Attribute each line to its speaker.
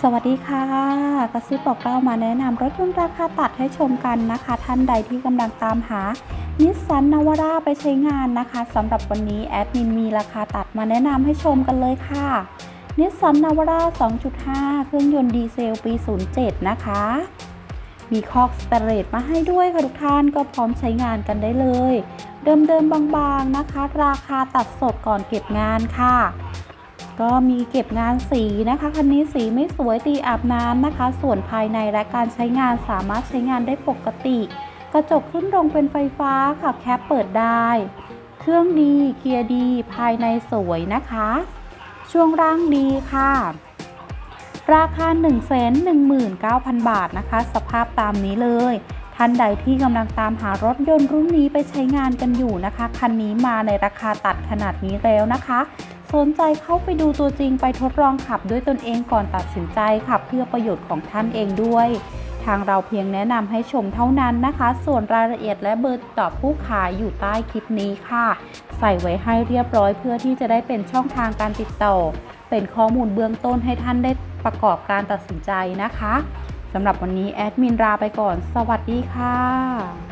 Speaker 1: สวัสดีค่ะ กระซิบบอกเล่ามาแนะนำรถยนต์ราคาตัดให้ชมกันนะคะ ท่านใดที่กำลังตามหานิสสันนาวาร่าไปใช้งานนะคะสำหรับวันนี้แอดมินมีราคาตัดมาแนะนำให้ชมกันเลยค่ะนิสสันนาวาร่า 2.5 เครื่องยนต์ดีเซลปี 07 นะคะ มีคอกสเตเลสมาให้ด้วยค่ะทุกท่านก็พร้อมใช้งานกันได้เลย เดิมๆบางๆนะคะ ราคาตัดสดก่อนเก็บงานค่ะ ก็มีเก็บงานสีนะคะ คันนี้สีไม่สวยตีอาบน้ำนะคะ ส่วนภายในและการใช้งานสามารถใช้งานได้ปกติ กระจกขึ้นลงเป็นไฟฟ้าค่ะแคปเปิดได้ เครื่องดีเกียร์ดีภายในสวยนะคะ ช่วงล่างดีค่ะ ราคา 1 1 9 0 0 0 บาทนะคะ สภาพตามนี้เลย ท่านใดที่กำลังตามหารถยนต์รุ่นนี้ไปใช้งานกันอยู่นะคะ คันนี้มาในราคาตัดขนาดนี้แล้วนะคะ สนใจเข้าไปดูตัวจริงไปทดลองขับด้วยตนเองก่อนตัดสินใจขับเพื่อประโยชน์ของท่านเองด้วย ทางเราเพียงแนะนำให้ชมเท่านั้นนะคะ ส่วนรายละเอียดและเบอร์ติดต่อผู้ขายอยู่ใต้คลิปนี้ค่ะ ใส่ไว้ให้เรียบร้อยเพื่อที่จะได้เป็นช่องทางการติดต่อ เป็นข้อมูลเบื้องต้นให้ท่านได้ประกอบการตัดสินใจนะคะ สำหรับวันนี้แอดมินลาไปก่อน สวัสดีค่ะ